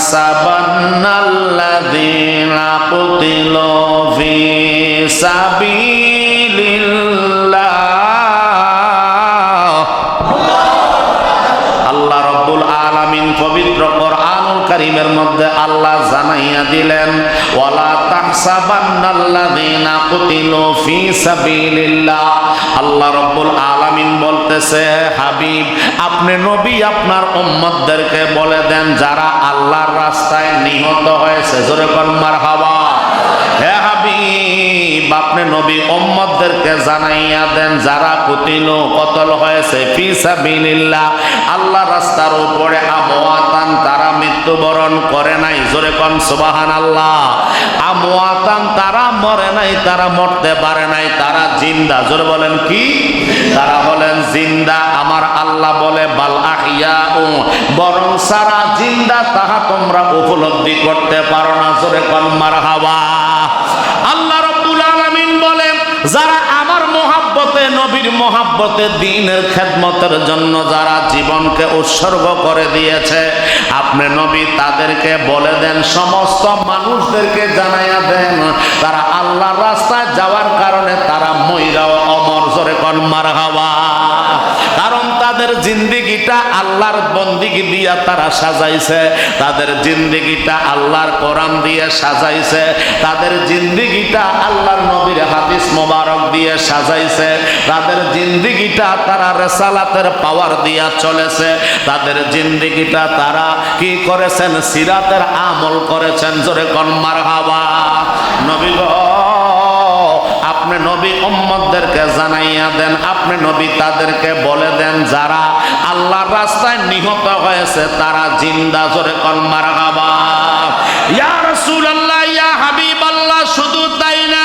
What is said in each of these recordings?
তাহসাবান্নাল্লাযীনা في سبيل الله আল্লাহ রব্বুল আলামিন পবিত্র কোরআনুল কারীমের মধ্যে আল্লাহ জানাইয়া দিলেন, ওয়ালা তাহসাবান্নাল্লাযীনা কুতিলু ফি সাবিলিল্লাহ। আল্লাহ রাব্বুল আলামিন বলতেছে, হাবিব, আপনি নবী আপনার উম্মতদেরকে বলে দেন, যারা আল্লাহর রাস্তায় নিহত হয়েছে। জোরে কর মারহাবা। হাবিব আপনি নবী উম্মতদেরকে জানাইয়া দেন, যারা কুতিল কতল হয়েছে, ফি সাবিলিল্লাহ, আল্লাহ রাস্তার উপরে আমওয়াতান তারা মৃত্যুবরণ করে নাই। জোরে কোন, সুবহানাল্লাহ। আমওয়াতান তারা মরে নাই, তারা মরতে পারে নাই, তারা জিন্দা। জোরে বলেন, কি? তারা বলেন, জিন্দা। আমার আল্লাহ বলে, বাল আহিয়া বরং সারা জিন্দা তাহা তোমরা উপলব্ধি করতে পারো না। জোরে কোন, মারহাবা আল্লাহ রব্বুল আলামিন বলেন যারা আমার মহাব্বতে, নবীর মহাব্বতে দিনের খেদমতের জন্য যারা জীবনকে উৎসর্গ করে দিয়েছে, আপনি নবী তাদেরকে বলে দেন, সমস্ত মানুষদেরকে জানাইয়া দেন, তারা আল্লাহর রাস্তায় যাওয়ার কারণে তারা মহিলা অমর, জোরে কন মার তাদের জিন্দিগিটা আল্লাহর বন্দিগি দিয়া তারা সাজাইছে, তাদের জিন্দিগিটা আল্লাহর কোরআন দিয়ে সাজাইছে, তাদের জিন্দিগিটা আল্লাহর নবীর হাদিস মোবারক দিয়ে সাজাইছে, তাদের জিন্দিগিটা তারা রেসালাতের পাওয়ার দিয়া চলেছে, তাদের জিন্দিগিটা তারা কি করেছেন? সিরাতের আমল করেছেন, জোরে কন্মার হাওয়া নবী গো আপনি নবী উম্মতদেরকে জানাইয়া দেন, আপনি নবী তাদেরকে বলে দেন, যারা আল্লাহর রাস্তায় নিহত হয়েছে, তারা জিন্দা, জোরে কন মারা ইয়া হাবিবাল্লাহ শুধু তাই না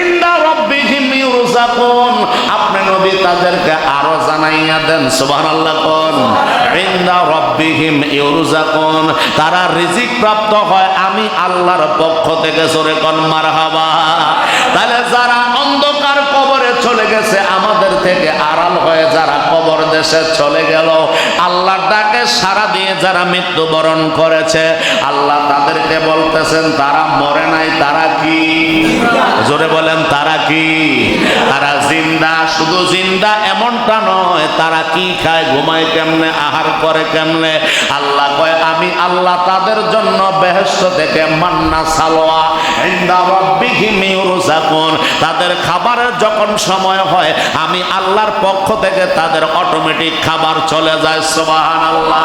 ইনদা রাব্বিহিম ইউরজাকুন আপনি নবী তাদেরকে আরও জানাইয়া দেন, সুবহানাল্লাহ কোন? ইনদা রাব্বিহিম ইউরজাকুন তারা রিজিক প্রাপ্ত হয়, আমি আল্লাহর পক্ষ থেকে জোরে কোন মারহাবা। তাহলে যারা কবরে চলে গেছে, আমাদের থেকে আড়াল হয়ে যারা কবর দেশে চলে গেল, আল্লাহর ডাকে সারা দিয়ে যারা মৃত্যুবরণ করেছে, আল্লাহ তাদেরকে বলতেছেন, তারা মরে নাই, তারা কি? জোরে বলেন, তারা কি? তারা জিন্দা, শুধু জিন্দা এমনটা নয়, তারা কি খায়, ঘুমায় কেমনে, আহার করে কেমনে? আল্লাহ কয়, আমি আল্লাহ তাদের জন্য বেহেস্ত থেকে মান্না সালোয়া তাদের খাবারের যখন সময় হয়, আমি আল্লাহর পক্ষ থেকে তাদের অটোমেটিক খাবার চলে যায় সোবাহান আল্লাহ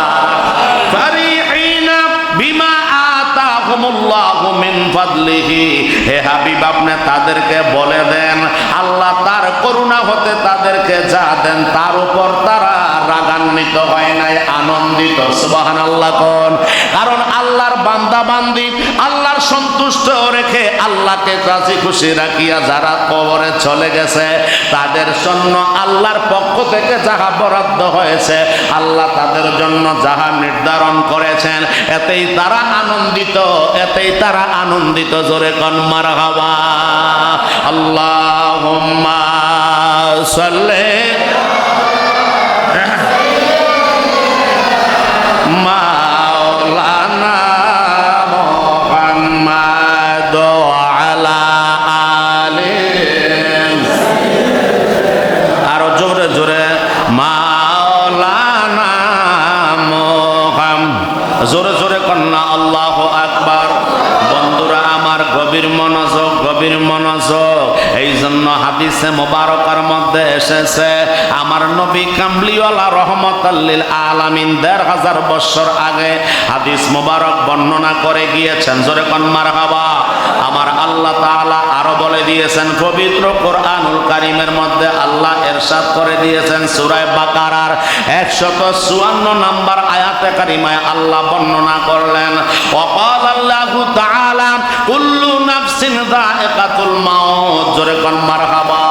হে হাবিব, আপনি তাদেরকে বলে দেন, আল্লাহ করুণা হতে তাদেরকে যা দেন, তার উপর তারা রাগান্বিত হয় নাই, আনন্দিত। সুবহানাল্লাহ কোন? কারণ আল্লাহর বান্দা বান্দি, আল্লাহর সন্তুষ্ট রেখে আল্লাহকে রাজি খুশি রাখিয়া যারা কবরে চলে গেছে, তাদের জন্য আল্লাহর পক্ষ থেকে যাহা বরাদ্দ হয়েছে, আল্লাহ তাদের জন্য যাহা নির্ধারণ করেছেন, এতেই তারা আনন্দিত, এতেই তারা আনন্দিত। জোরে কন মার হওয়া আল্লাহ সাল্লে মাওলানা মুহাম্মাদ আলা আলে। আরও জোরে জোরে মাওলানা মোহাম জোরে জোরে আল্লাহ আকবার। বন্ধুরা, আমার গভীর মনোযোগ গভীর মনোযোগ। এই জন্য হাদিসে মোবারকার মধ্যে এসেছে, আমার নবী কামলিওয়ালা রহমতাল্লিল আলামিন দেড় হাজার বছর আগে হাদিস মোবারক বর্ণনা করে গিয়েছেন। জোরে কন্মার হাবা আমার আল্লাহ তাআলা আরও বলে দিয়েছেন, পবিত্র কোরআনুল কারিমের মধ্যে আল্লাহ এরশাদ করে দিয়েছেন সূরা বাকারার 154 নাম্বার আয়াতে কারিমায় আল্লাহ বর্ণনা করলেন, ওয়াকাল আল্লাহু তাআলা, কুল্লু নাফসিন যায়িকাতুল মাউত। জোরে কোন, মারহাবা।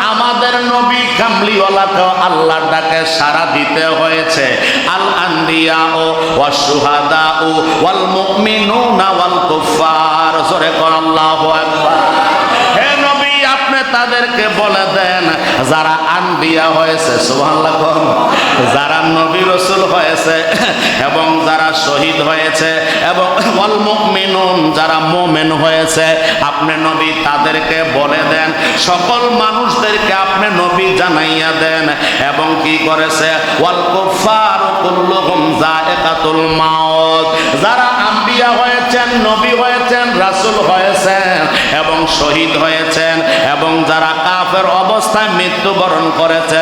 আমাদের নবী কামলিওয়ালাকে আল্লাহর ডাকে সারা দিতে হয়েছে। আল আন্দিয়া ও ওয়াসুহাদা ও ওয়াল মুমিনুনা ওয়াল কুফার জোরে কর আল্লাহু আকবার। তাদেরকে বলে দেন, যারা আনবিয়া হয়েছে, সুবহানাল্লাহ যারা নবী রসুল হয়েছে এবং যারা শহীদ হয়েছে এবং ওয়াল যারা মুমিন হয়েছে, আপনি নবী তাদেরকে বলে দেন, সকল মানুষদেরকে আপনি নবী জানাইয়া দেন এবং কি করেছে যারা আম্বিয়া হয়েছেন, নবী হয়েছেন, রাসূল হয়েছেন এবং শহীদ হয়েছেন এবং যারা কাফের অবস্থায় মৃত্যুবরণ করেছে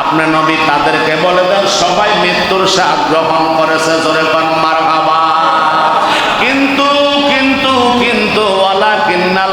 আপনি নবী তাদেরকে বলে দেন, সবাই মৃত্যুর স্বাদ গ্রহণ করেছে, জোরে কিন্তু কিন্তু কিন্তু ওয়ালা কিন্নাল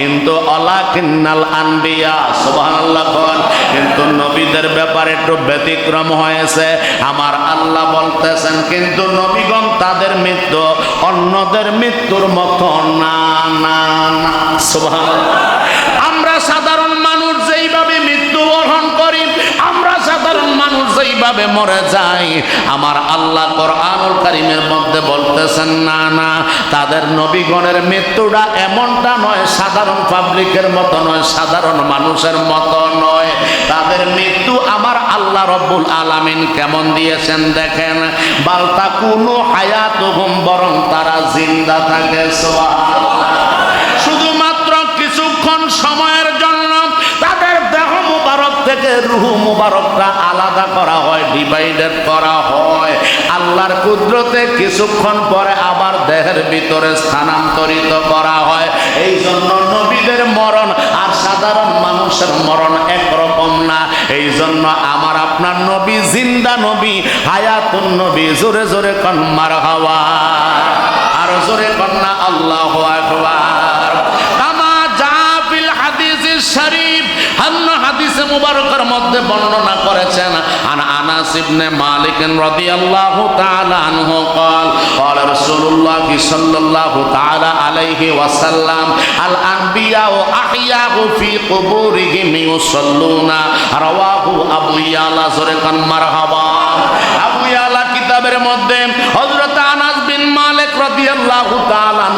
কিন্তু অলাকিন্নাল আনবিয়া, সুবহানাল্লাহ কোন। কিন্তু নবীদের ব্যাপারে একটু ব্যতিক্রম হয়েছে। আমার আল্লাহ বলতেছেন, কিন্তু নবীগণ তাদের মৃত্যু অন্যদের মৃত্যুর মতো না না না। সুবহানাল্লাহ। যেইভাবে মরে যাই আমার আল্লাহ কোরআনুল কারিমের মধ্যে বলতেছেন, না না, তাদের নবীগণের মৃত্যুটা এমনটা নয়, সাধারণ পাবলিকের মতো নয়, সাধারণ মানুষের মতো নয়। তাদের মৃত্যু আমার আল্লাহ রব্বুল আলামিন কেমন দিয়েছেন দেখেন? বালতা কোনো হায়াত বরং তারা জিন্দা থাকে, সুবহানাল্লাহ। শুধুমাত্র কিছুক্ষণ সময়ের জন্য তাদের দেহ মুবারক থেকে রুহ মুবারকটা আলাদা করা হয় ডিভাইডেড করা হয়। আল্লাহর কুদরতে কিছুক্ষণ পরে আবার দেহের ভিতরে স্থানান্তরিত করা হয়। এই জন্য নবীদের মরণ আর সাধারণ মানুষের মরণ একরকম না। এই জন্য আমার আপনার নবী জিন্দা নবী, হায়াতুন নবী, জোরে জোরে কন্মার হাওয়া। আর জোরে কন্যা, আল্লাহ আকবার। মুবারকের মধ্যে বর্ণনা করেছেন আন আনাস ইবনে মালিক রাদিয়াল্লাহু তাআলা আনহু قال قال رسول الله صلى الله تعالى عليه وسلم الانبياء احياء في قبورهم يصلون رواه ابو يعلى زرقان مرحبا আবু ইয়ালা কিতাবের মধ্যে হযরত আনাস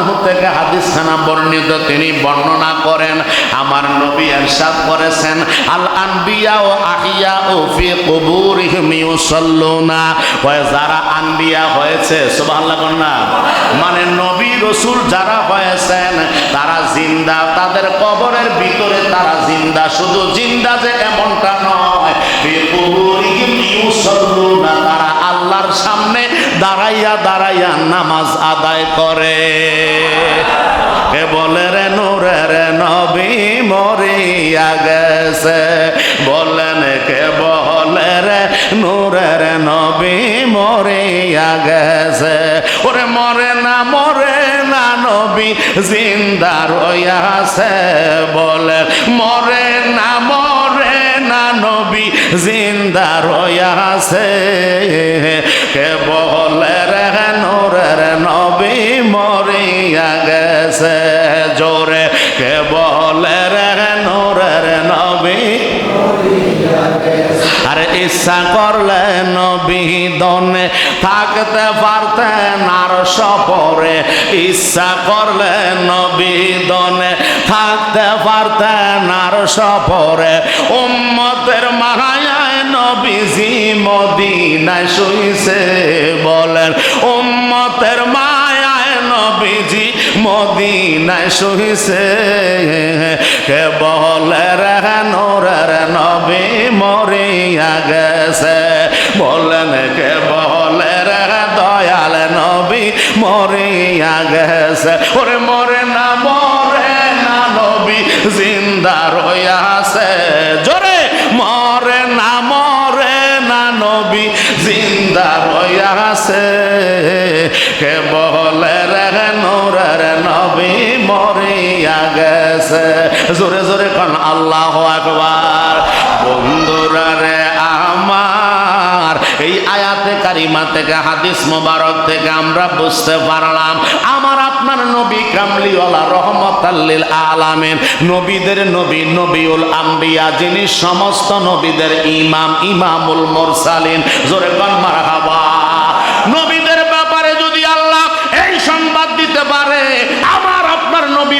আনহু থেকে হাদিস খানা বর্ণিত, তিনি বর্ণনা করেন, আমার নবী ইরশাদ করেছেন আল আনবিয়া ও আহিয়া ও ফি কুবুরিহিম ইউসাল্লুনা। ওই যারা আনবিয়া হয়েছে, সুবহানাল্লাহ না। মানে নবী রাসূল যারা হয়েছেন, তারা জিন্দা, তাদের কবরের ভিতরে তারা জিন্দা। শুধু জিন্দা যে এমনটা নয় তারা আল্লাহর সামনে দাঁড়াইয়া দাঁড়াইয়া নামাজ আদায় করে। কে বলে রে নূরের নবী মরিয়া গেছে? বলেন কে বলে রে নূরের নবী মরিয়া গেছে? ওরে মরে না মরে না নবী, জিন্দা রইয়াছে। বলে মরে না, মরে জিন্দা রয়াছে কে বলে রে নূরের নবী মরিয়া গেছে? জোরে, কে বলে রে নূরের নবী আরে ইচ্ছা করলে নবী দনে থাকতে পারতেন আর সপরে ইচ্ছা করলে নবী দনে থাকতে পারতেন আর সপরে উম্মতের মাহায় নবীজি মদিনায় শুইছে বলেন, উম্মতের মায়ায় নবীজি মদিনায় সহিছে কে বলে নোরার নবী মরিয়া গেছে। বলেন, কে বলে দয়াল নবী মরিয়া গেছে? ওরে, মরে না মরে না নবী, জিন্দা রয়াছে জোরে, মরে না মরে না নবী, জিন্দা রয়াছে কে বলে নূরের নবী মরিয়া গেছে। জোরে জোরে কন, আল্লাহ আকবার। বন্ধুরা রে আমার, এই আয়াতে কারিমা থেকে, হাদিস মোবারক থেকে আমরা বুঝতে পারলাম, আমার আপনার নবী কামলিওয়ালা রহমতাল্লিল আলামিন, নবীদের নবী, নবীউল আম্বিয়া, যিনি সমস্ত নবীদের ইমাম, ইমামুল মোরসালিন। জোরে কন, মারহাবা। নবীদের ব্যাপারে যদি আল্লাহ এই সংবাদ দিতে পারে আমার আপনার নবী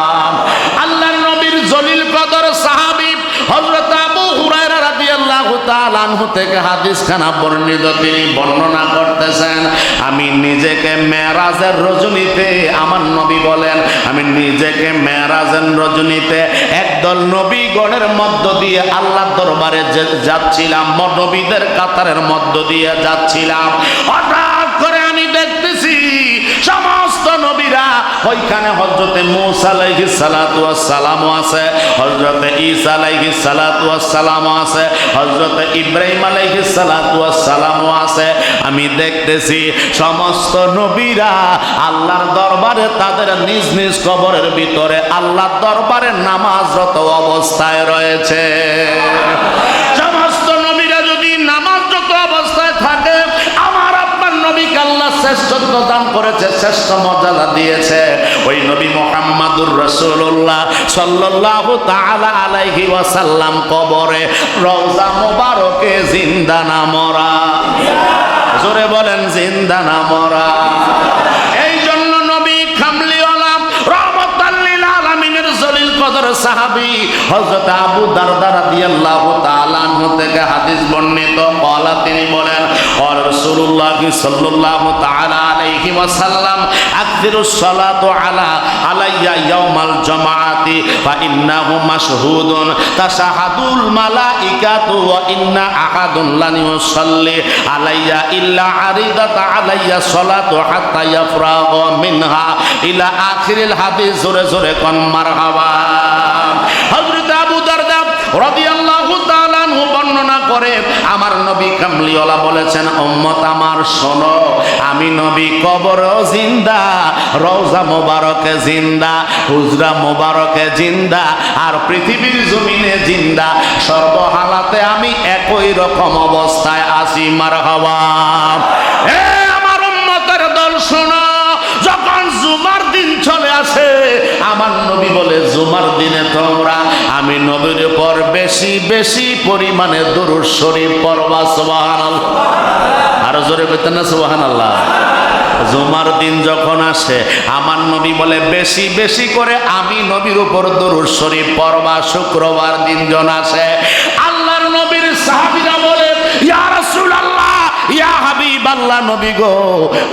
আনহু থেকে হাদিস খানা বর্ণিত, তিনি বর্ণনা করতেছেন, আমি নিজেকে মেরাজের রজনীতে, আমার নবী বলেন, আমি নিজেকে মেরাজের রজনীতে একদল নবীগণের মধ্য দিয়ে আল্লাহ দরবারে যাচ্ছিলাম, নবীদের কাতারের মধ্য দিয়ে যাচ্ছিলাম। হঠাৎ করে আমি দেখতেছি, সমস্ত নবীরা, ওইখানে হজরতে মুসা আলাইহিস সালাতু ওয়াস সালামও আছে হজরতে ঈসা ওয়াস সালামও আছে হজরতে ইব্রাহিম আলাইহি সালামও আছে। আমি দেখতেছি সমস্ত নবীরা আল্লাহর দরবারে তাদের নিজ নিজ কবরের ভিতরে আল্লাহর দরবারে নামাজরত অবস্থায় রয়েছে সমস্ত নবীরা যদি নামাজরত অবস্থায় থাকে আমার আপনার নবীকে আল্লাহ শ্রেষ্ঠত্ব দান করেছে, শ্রেষ্ঠ মর্যাদা দিয়েছে। ওই নবী মোহাম্মদুর রসুল্লাহ সাল্লাল্লাহু তাআলা আলাইহি ওয়াসাল্লাম কবরে রওজা মোবারকে জিন্দা না মরা। জোরে বলেন, জিন্দা না মরা। সাহাবী হযরত আবু দারদা রাদিয়াল্লাহু তাআলা আনহু থেকে হাদিস বর্ণিত কলা তিনি বলেন রাসূলুল্লাহ সাল্লাল্লাহু তাআলা আলাইহি ওয়াসাল্লাম সালাতু আলা, আলাইয়া ইয়াউমাল জামাআতি, ফা ইন্নাহু মাশহুদুন, তাশাহাদুল মালাইকাতু, ওয়া ইন্না আহাদুন লান ইউসাল্লি আলাইয়া ইল্লা আরিদাত আলাইয়া সালাতু হাত্তা মিনহা, ইলা আখিরিল হাদিস জোরে জোরে কোন, মারহাবা হযরত আবু দারদা রাদিয়াল্লাহু তাআলা আনহু বর্ণনা করে আমার নবী কামলিওয়ালা বলেছেন, উম্মত আমার, শোনো, আমি নবী কবরও জিন্দা, রওজা মোবারকে জিন্দা হুজরা মোবারকে জিন্দা, আর পৃথিবীর জমিনে জিন্দা। সর্বহালাতে আমি একই রকম অবস্থায় আছি মার হওয়া আমার উম্মতের দল, শোনো, যখন জুমার দিন চলে আসে, আমার নবী বলে, জুমার দিনে তোমরা আমি নবীর উপর বেশি বেশি পরিমাণে দরুদ শরীফ পড়বা, সুবহানাল্লাহ। আরও জোরে কইতেন না, সুবহানাল্লাহ। জুমার দিন যখন আসে, আমার নবী বলে, বেশি বেশি করে আমি নবীর উপর দরুদ শরীফ পড়বা, শুক্রবার দিন জন আসে, আল্লাহর নবীর সাহাবীরা বলে ইয়া হাবিব আল্লাহ নবী গো,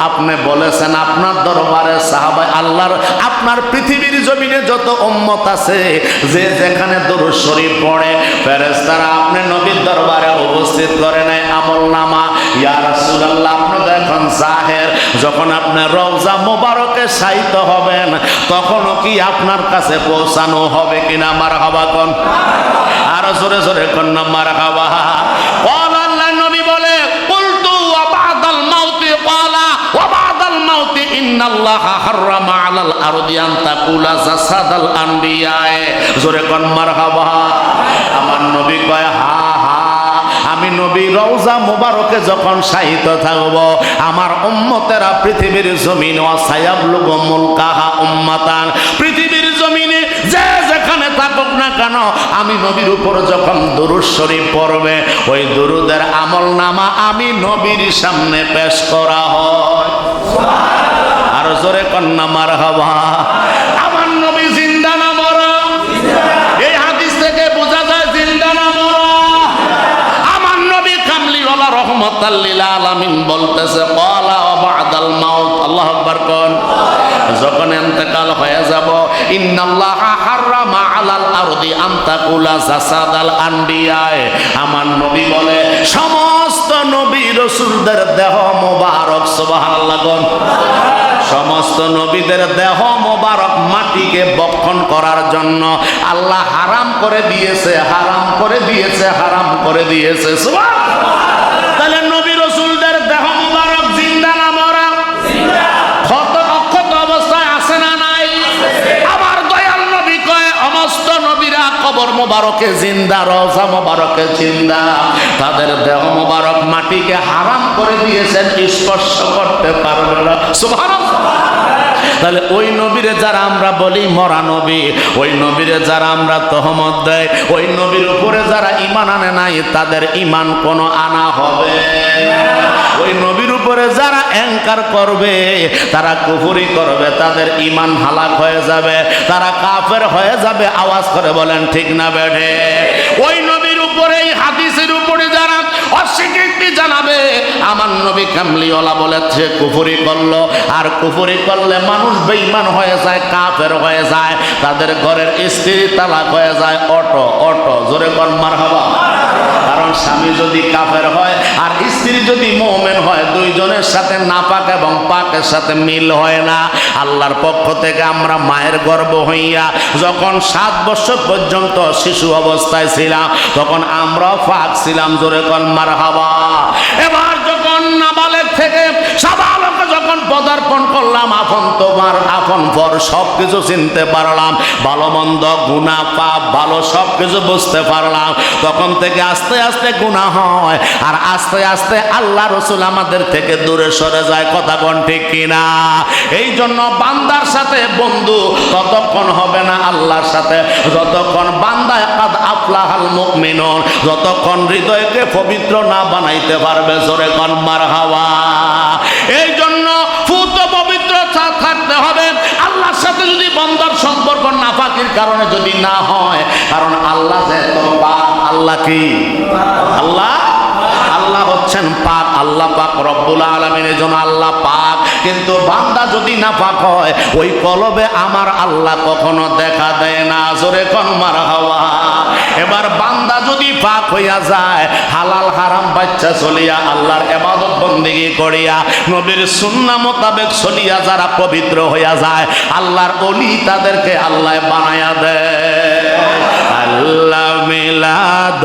আপনি বলেছেন আপনার দরবারে সাহাবাই আল্লাহর, আপনার পৃথিবীর জমিনে যত উম্মত আছে, যে যেখানে দরুদ শরীফ পড়ে, ফেরেশতারা আপনি নবীর দরবারে উপস্থিত করে নাই আমল নামা। ইয়া রাসূলুল্লাহ, আপনি দেখুন জাহের, যখন আপনি রওজা মোবারকে শায়িত হবেন, তখনও কি আপনার কাছে পৌঁছানো হবে কিনা মার হাবা কোন? আরও জোরে জোরে কোন মার হাবা কোন আল্লাহ নবী বলে কুলতু ওয়া বাদাল মাউতি ক্বালা ওয়া বাদাল মাউতি ইন্নাল্লাহা নবী কয়, হা হা, আমি নবী রওজা মুবারকে যখন শাহিত থাকব, আমার উম্মতেরা পৃথিবীর জমিন পৃথিবীর জমিনে যে যেখানে থাকুক না কেন, আমি নবীর উপর যখন দুরুদ পড়বে, ওই দুরুদের আমল নামা আমি নবীর সামনে পেশ করা হয়। আরও জোরে কন্যা মার হবা আমার নবী জিন্দা না এই হাদিস থেকে বোঝা যায় জিন্দা না মরা। আমার নবী আলামিন বলতেছে আল মাউত। আল্লাহ আকবার কোন। যখন হয়ে যাব, ইন্নাল্লাহ হাররামা আলাল আরদি আনতাকুলা জাসাদাল আনবিয়ায়। আমার নবী বলে সমস্ত নবী রসুলদের দেহ মোবারক, সুবহানাল্লাহ কোন সমস্ত নবীদের দেহ মোবারক মাটিকে বক্ষণ করার জন্য আল্লাহ হারাম করে দিয়েছে, হারাম করে দিয়েছে, হারাম করে দিয়েছে তাহলে নবী রসুলদের দেহ মোবারক জিন্দা না মরা? ক্ষত অক্ষত অবস্থায় আছে না নাই? আবার দয়াল নবী কয় সমস্ত নবীরা কবর মোবারকে জিন্দা, রওজা মোবারকে জিন্দা। তাদের দেহ মোবারক মাটিকে হারাম করে দিয়েছেন, স্পর্শ করতে পারবে না। তাহলে ওই নবীরে যারা আমরা বলি মরা নবী, ওই নবীরে যারা আমরা তহমত দেয় ওই নবীর উপরে যারা ইমান আনে নাই, তাদের ইমান কোনো আনা হবে ওই নবীর উপরে যারা অ্যাঙ্কার করবে, তারা কুফুরি করবে, তাদের ইমান হালাক হয়ে যাবে, তারা কাফের হয়ে যাবে, আওয়াজ করে বলেন, ঠিক না বেঠে? ওই নবীর উপরেই হাদিসের অস্বীকৃতি জানাবে। আমার নবী কামলিওয়ালা বলেছে, কুফুরি করল। আর কুফুরি করলে মানুষ বেইমান হয়ে যায়, কাফের হয়ে যায়। তাদের ঘরের স্ত্রী তালাক হয়ে যায়। অটো অটো, জোরে কর মার হবা কারণ স্বামী যদি কাফের হয় আর স্ত্রী যদি মোমেন হয়, দুইজনের সাথে নাপাক এবং পাকের সাথে মিল হয় না। আল্লাহর পক্ষ থেকে আমরা মায়ের গর্ব হইয়া যখন সাত বছর পর্যন্ত শিশু অবস্থায় ছিলাম, তখন আমরাও ফাঁক ছিলাম, জোরে কন মার হাবা এবার যখন নাবালেক থেকে সাবালকে যখন পদার্পণ করলাম, আপন তোমার, আপন পর সব কিছু চিনতে পারলাম, ভালো মন্দ, গুণা, পাপ, ভালো সব কিছু বুঝতে পারলাম। তখন থেকে আস্তে আস্তে গুণা হয়, আর আস্তে আস্তে আল্লাহ রসুল আমাদের থেকে দূরে সরে যায়। কথা কোন ঠিক কিনা? এই জন্য বান্দার সাথে বন্ধু ততক্ষণ হবে না আল্লাহর সাথে। যতক্ষণ বান্দায় আফলাহাল মুকমিনুন যতক্ষণ হৃদয়কে পবিত্র না বানাইতে পারবে, জোরে কন মার হাওয়া এই জন্য ফুত পবিত্র থাকতে হবে। আল্লাহর সাথে যদি বন্দার সম্পর্ক নাফাকির কারণে যদি না হয়, কারণ আল্লাহ যে পাক, আল্লাহ কি? আল্লাহ? আল্লাহ হচ্ছেন পাক, আল্লাহ পাক রব্বুল আলমিনের জন্য আল্লাহ পাক কিন্তু বান্দা যদি না পাক হয়, ওই কলবে আমার আল্লাহ কখনো দেখা দেয় না। জোরে কন হাওয়া এবার বান্দা যদি পাক হইয়া যায়, হালাল হারাম বাচ্চা চলিয়া আল্লাহর এবাদত বন্দিগি করিয়া, নবীর সুন্না মোতাবেক চলিয়া যারা পবিত্র হইয়া যায়, আল্লাহর অলি তাদেরকে আল্লাহ বানায়া দেয়। আল্লাহ মিলাদ